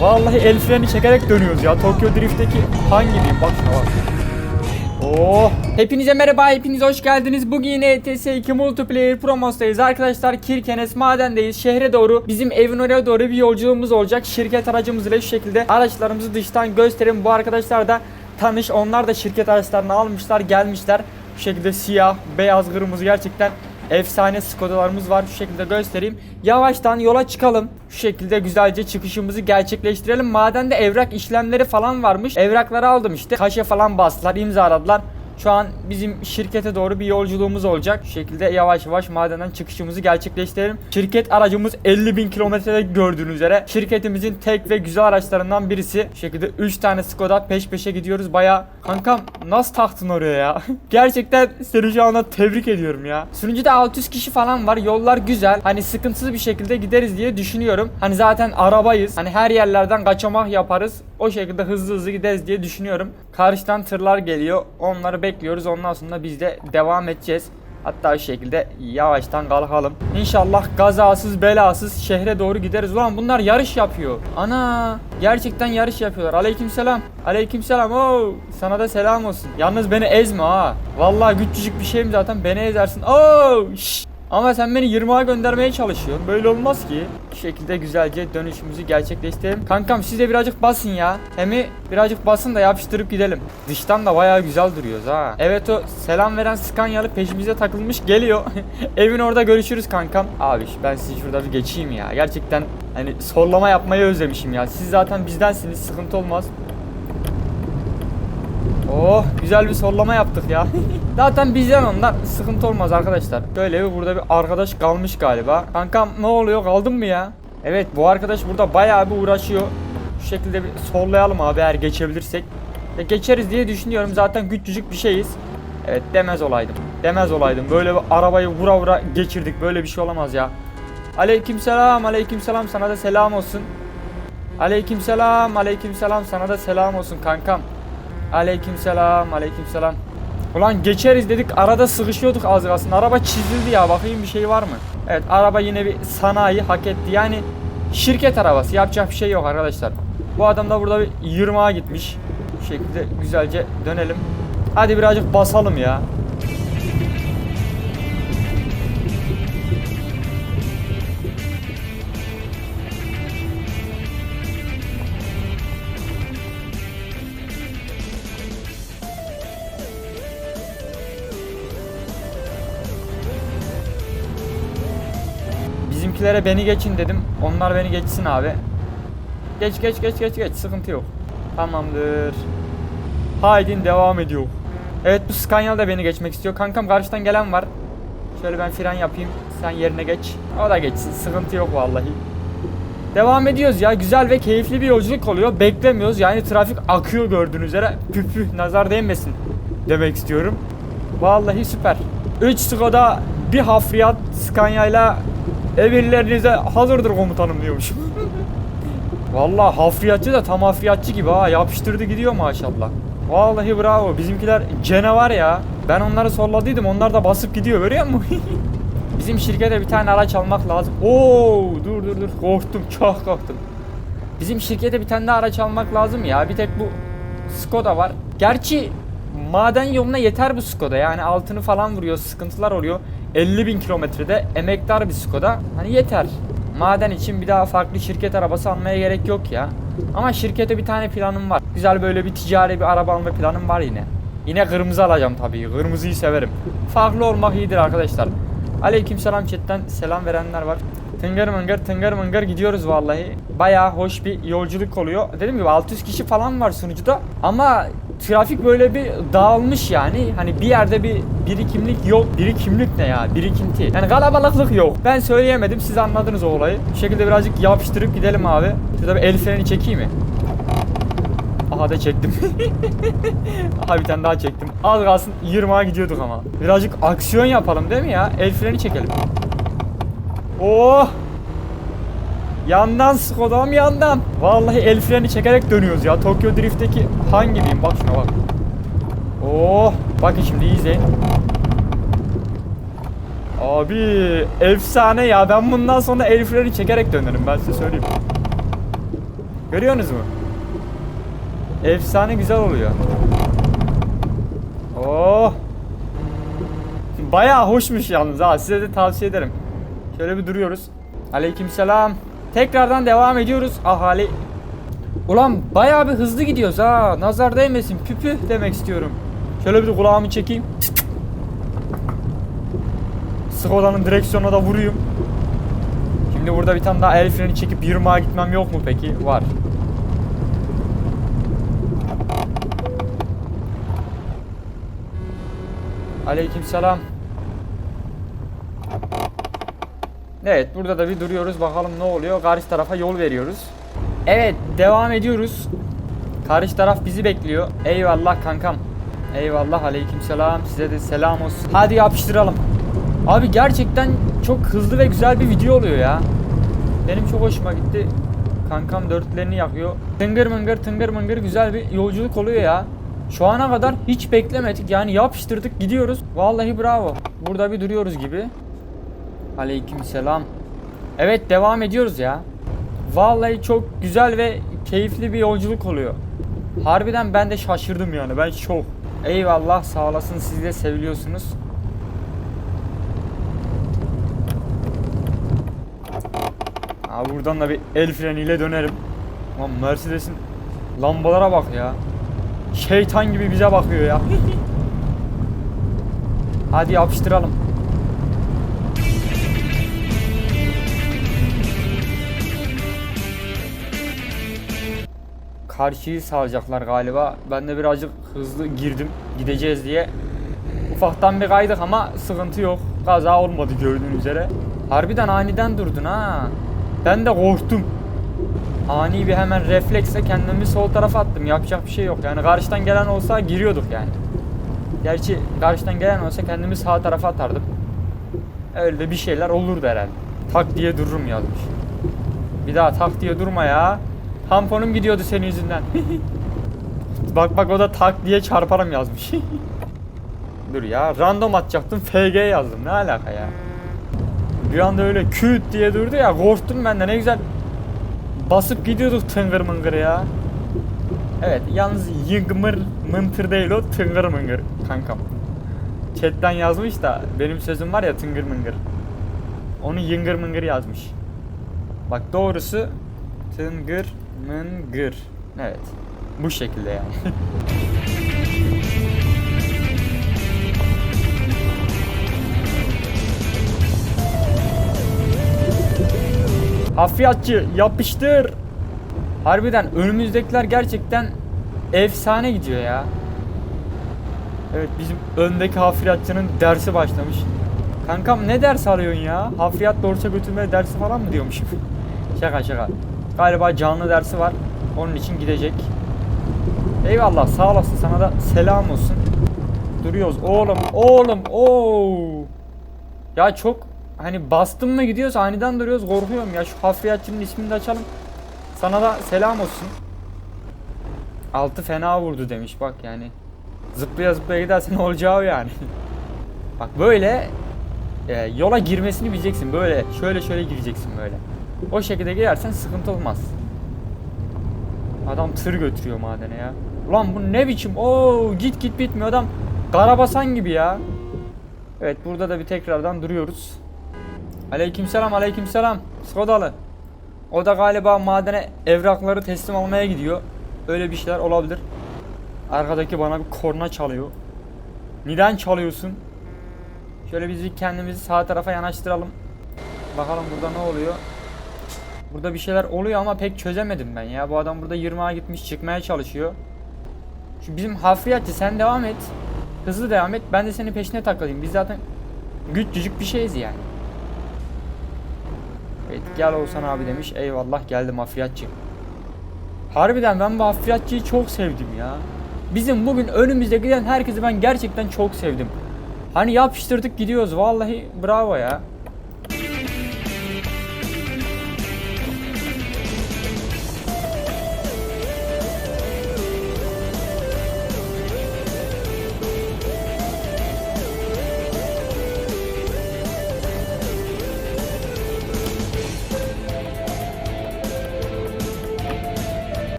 Vallahi el freni çekerek dönüyoruz ya. Tokyo Drift'teki hangi diyeyim bak şuna bak. Oh. Hepinize merhaba, hepiniz hoş geldiniz. Bugün yine ETS 2 Multiplayer Promos'tayız. Arkadaşlar Kirkenes Maden'deyiz. Şehre doğru, bizim evin oraya doğru bir yolculuğumuz olacak. Şirket aracımızla şu şekilde araçlarımızı dıştan gösterin. Bu arkadaşlar da tanış. Onlar da şirket araçlarını almışlar, gelmişler. Şu şekilde siyah, beyaz, kırmızı gerçekten efsane Skoda'larımız var. Şu şekilde göstereyim. Yavaştan yola çıkalım. Şu şekilde güzelce çıkışımızı gerçekleştirelim. Madende evrak işlemleri falan varmış. Evrakları aldım işte. Kaşe falan bastılar, imzaladılar. Şu an bizim şirkete doğru bir yolculuğumuz olacak. Şu şekilde yavaş yavaş madenden çıkışımızı gerçekleştirelim. Şirket aracımız 50 bin kilometrede gördüğünüz üzere. Şirketimizin tek ve güzel araçlarından birisi. Şu şekilde 3 tane Skoda peş peşe gidiyoruz. Baya kankam nasıl taktın oraya ya? Gerçekten seni şu anda tebrik ediyorum ya. Sürücüde 600 kişi falan var. Yollar güzel. Hani sıkıntısız bir şekilde gideriz diye düşünüyorum. Hani zaten arabayız. Hani her yerlerden kaçamak yaparız. O şekilde hızlı hızlı gideriz diye düşünüyorum. Karşıdan tırlar geliyor. Onları bekliyoruz. Ondan sonra biz de devam edeceğiz. Hatta şu şekilde yavaştan kalkalım. İnşallah kazasız belasız şehre doğru gideriz. Ulan bunlar yarış yapıyor. Ana gerçekten yarış yapıyorlar. Aleykümselam. Aleykümselam. Oo sana da selam olsun. Yalnız beni ezme ha. Vallahi küçücük bir şeyim zaten beni ezersin. Oo şşş. Ama sen beni 20'a göndermeye çalışıyorsun. Böyle olmaz ki. Bu şekilde güzelce dönüşümüzü gerçekleştirelim. Kankam siz de birazcık basın ya. Hem birazcık basın da yapıştırıp gidelim. Dıştan da bayağı güzel duruyoruz ha. Evet o selam veren Skanyalı peşimize takılmış geliyor. Evin orada görüşürüz kankam. Abi ben sizi şurada bir geçeyim ya. Gerçekten hani sorlama yapmayı özlemişim ya. Siz zaten bizdensiniz sıkıntı olmaz. Oh güzel bir sollama yaptık ya. Zaten bizden onlar sıkıntı olmaz arkadaşlar. Böyle bir burada bir arkadaş kalmış galiba. Kankam ne oluyor kaldın mı ya? Evet bu arkadaş burada bayağı bir uğraşıyor. Şu şekilde bir sollayalım abi eğer geçebilirsek. Ya geçeriz diye düşünüyorum zaten küçücük bir şeyiz. Evet demez olaydım. Demez olaydım. Böyle bir arabayı vura vura geçirdik. Böyle bir şey olamaz ya. Aleykümselam, aleykümselam sana da selam olsun. Aleykümselam, aleykümselam sana da selam olsun kankam. Aleykümselam, aleykümselam. Ulan geçeriz dedik arada sıkışıyorduk az kalsın. Araba çizildi ya bakayım bir şey var mı? Evet araba yine bir sanayi hak etti. Yani şirket arabası yapacak bir şey yok arkadaşlar. Bu adam da burada bir 20'a gitmiş. Bu şekilde güzelce dönelim. Hadi birazcık basalım ya. Bizimkilere beni geçin dedim. Onlar beni geçsin abi. Geç geç geç geç geç sıkıntı yok. Tamamdır. Haydi devam ediyor. Evet bu Scania'lı da beni geçmek istiyor. Kankam karşıdan gelen var. Şöyle ben fren yapayım. Sen yerine geç. O da geçsin. Sıkıntı yok vallahi. Devam ediyoruz ya. Güzel ve keyifli bir yolculuk oluyor. Beklemiyoruz. Yani trafik akıyor gördüğünüz üzere. Püf nazar değmesin demek istiyorum. Vallahi süper. 3 Skoda bir hafriyat Scania ile emirlerinize hazırdır komutanım diyormuş. Vallahi hafriyatçı da tam hafriyatçı gibi ha yapıştırdı gidiyor maşallah. Vallahi bravo bizimkiler canavar ya. Ben onları solladıydım onlar da basıp gidiyor görüyor musun? Bizim şirkete bir tane araç almak lazım. Oo dur dur dur korktum çok korktum. Bizim şirkete bir tane daha araç almak lazım ya. Bir tek bu Skoda var. Gerçi maden yoluna yeter bu Skoda. Yani altını falan vuruyor, sıkıntılar oluyor. 50 bin kilometrede emektar bir Skoda. Hani yeter. Maden için bir daha farklı şirket arabası almaya gerek yok ya. Ama şirkete bir tane planım var. Güzel böyle bir ticari bir araba alma planım var yine. Yine kırmızı alacağım tabii. Kırmızıyı severim. Farklı olmak iyidir arkadaşlar. Aleykümselam chatten selam verenler var. Tıngır mıngır tıngır mıngır gidiyoruz vallahi. Bayağı hoş bir yolculuk oluyor. Dediğim gibi 600 kişi falan var sunucuda. Ama trafik böyle bir dağılmış yani. Hani bir yerde bir birikimlik yok. Birikimlik ne ya? Birikinti. Yani kalabalıklık yok. Ben söyleyemedim. Siz anladınız o olayı. Bu şekilde birazcık yapıştırıp gidelim abi. Şurada bir el freni çekeyim mi? Aha da çektim. Aha bir tane daha çektim. Az kalsın 20'a gidiyorduk ama. Birazcık aksiyon yapalım değil mi ya? El freni çekelim. Oh! Yandan Skoda'm yandan. Vallahi el freni çekerek dönüyoruz ya. Tokyo Drift'teki hangi diyeyim bak şuna bak. Oh! Bakın şimdi izleyin. Abi efsane ya. Ben bundan sonra el freni çekerek dönerim ben size söyleyeyim. Görüyorsunuz mu? Efsane güzel oluyor. Oh. Bayağı hoşmuş yalnız ha. Size de tavsiye ederim. Şöyle bir duruyoruz. Aleykümselam. Tekrardan devam ediyoruz. Ahali. Ulan bayağı bir hızlı gidiyoruz ha. Nazar değmesin. Püpü demek istiyorum. Şöyle bir kulağımı çekeyim. Skoda'nın direksiyonuna da vurayım. Şimdi burada bir tane daha el freni çekip 20'a gitmem yok mu peki? Var. Aleykümselam. Evet burada da bir duruyoruz bakalım ne oluyor. Karşı tarafa yol veriyoruz. Evet devam ediyoruz. Karşı taraf bizi bekliyor. Eyvallah kankam. Eyvallah aleykümselam. Size de selam olsun. Hadi yapıştıralım. Abi gerçekten çok hızlı ve güzel bir video oluyor ya. Benim çok hoşuma gitti. Kankam dörtlerini yakıyor. Tıngır mıngır tıngır mıngır güzel bir yolculuk oluyor ya. Şu ana kadar hiç beklemedik. Yani yapıştırdık gidiyoruz. Vallahi bravo. Burada bir duruyoruz gibi. Aleykümselam. Evet devam ediyoruz ya. Vallahi çok güzel ve keyifli bir yolculuk oluyor. Harbiden ben de şaşırdım yani. Ben çok. Eyvallah sağ olasın siz de seviliyorsunuz. Aa, buradan da bir el freniyle dönerim. Lan Mercedes'in lambalara bak ya. Şeytan gibi bize bakıyor ya. Hadi yapıştıralım. Karşıyı salacaklar galiba. Ben de birazcık hızlı girdim gideceğiz diye. Ufaktan bir kaydık ama sıkıntı yok. Kaza olmadı gördüğünüz üzere. Harbiden aniden durdun ha. Ben de korktum. Ani bir hemen refleksle kendimi sol tarafa attım. Yapacak bir şey yok. Yani karşıdan gelen olsa giriyorduk yani. Gerçi karşıdan gelen olsa kendimi sağ tarafa atardım. Öyle bir şeyler olurdu herhalde. Tak diye dururum yazmış. Bir daha tak diye durma ya. Tamponum gidiyordu senin yüzünden. bak bak o da tak diye çarparım yazmış. Dur ya random atacaktım FG yazdım ne alaka ya. Bir anda öyle küt diye durdu ya korktum ben de ne güzel basıp gidiyorduk tıngır mıngır ya. Evet yalnız yıngımır mıntır değil o tıngır mıngır kankam. Chatten yazmış da benim sözüm var ya tıngır mıngır. Onu yıngır mıngır yazmış. Bak doğrusu tıngır mıngır. Evet. Bu şekilde yani. Hafriyatçı yapıştır. Harbiden önümüzdekiler gerçekten efsane gidiyor ya. Evet bizim öndeki hafriyatçının dersi başlamış. Kankam ne ders alıyorsun ya? Hafriyat dorsa götürme dersi falan mı diyormuşum? şaka şaka. Galiba canlı dersi var. Onun için gidecek. Eyvallah sağ olasın sana da selam olsun. Duruyoruz oğlum oğlum ooo. Ya çok hani bastım mı gidiyoruz aniden duruyoruz korkuyorum ya şu hafriyatçının ismini de açalım. Sana da selam olsun. Altı fena vurdu demiş bak yani. Zıplaya zıplaya gidersen olacağı yani. bak böyle e, yola girmesini bileceksin böyle şöyle şöyle gireceksin böyle. O şekilde girersen sıkıntı olmaz. Adam tır götürüyor madene ya. Ulan bu ne biçim? Oo git git bitmiyor adam. Karabasan gibi ya. Evet burada da bir tekrardan duruyoruz. Aleykümselam aleykümselam. Skodalı. O da galiba madene evrakları teslim almaya gidiyor. Öyle bir şeyler olabilir. Arkadaki bana bir korna çalıyor. Neden çalıyorsun? Şöyle biz bir kendimizi sağ tarafa yanaştıralım. Bakalım burada ne oluyor. Burada bir şeyler oluyor ama pek çözemedim ben ya. Bu adam burada 20'a gitmiş çıkmaya çalışıyor. Şu bizim hafriyatçı sen devam et. Hızlı devam et. Ben de senin peşine takılayım. Biz zaten güçcücük bir şeyiz yani. Evet gel Oğuzhan abi demiş. Eyvallah geldim hafriyatçı. Harbiden ben bu hafriyatçıyı çok sevdim ya. Bizim bugün önümüzde giden herkesi ben gerçekten çok sevdim. Hani yapıştırdık gidiyoruz. Vallahi bravo ya.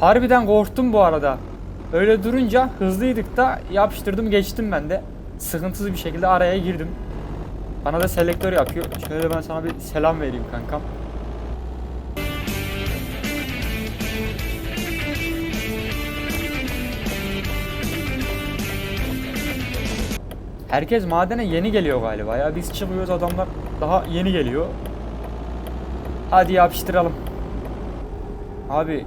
Harbiden korktum bu arada. Öyle durunca hızlıydık da yapıştırdım geçtim ben de. Sıkıntısız bir şekilde araya girdim. Bana da selektör yapıyor. Şöyle ben sana bir selam vereyim kankam. Herkes madene yeni geliyor galiba ya. Biz çıkıyoruz adamlar daha yeni geliyor. Hadi yapıştıralım. Abi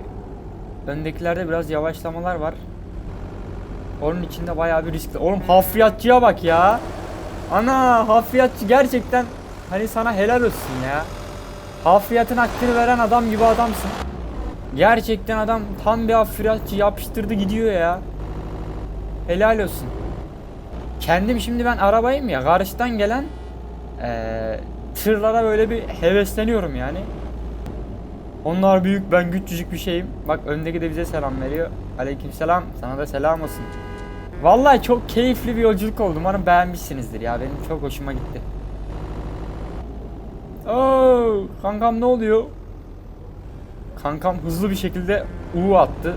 öndekilerde biraz yavaşlamalar var. Onun içinde bayağı bir riskli. Oğlum hafriyatçıya bak ya. Ana hafriyatçı gerçekten hani sana helal olsun ya. Hafriyatın hakkını veren adam gibi adamsın. Gerçekten adam tam bir hafriyatçı yapıştırdı gidiyor ya. Helal olsun. Kendim şimdi ben arabayım ya karşıdan gelen eee tırlara böyle bir hevesleniyorum yani. Onlar büyük ben küçücük bir şeyim. Bak öndeki de bize selam veriyor. Aleykümselam. Sana da selam olsun. Vallahi çok keyifli bir yolculuk oldu. Umarım beğenmişsinizdir ya. Benim çok hoşuma gitti. Oo, kankam ne oluyor? Kankam hızlı bir şekilde U attı.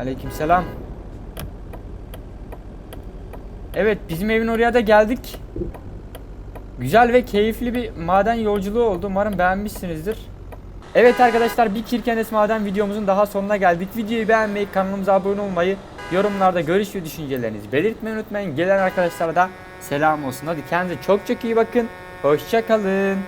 Aleykümselam. Evet bizim evin oraya da geldik. Güzel ve keyifli bir maden yolculuğu oldu. Umarım beğenmişsinizdir. Evet arkadaşlar bir Kirkenes maden videomuzun daha sonuna geldik. Videoyu beğenmeyi, kanalımıza abone olmayı, yorumlarda görüş ve düşüncelerinizi belirtmeyi unutmayın. Gelen arkadaşlara da selam olsun. Hadi kendinize çok çok iyi bakın. Hoşçakalın.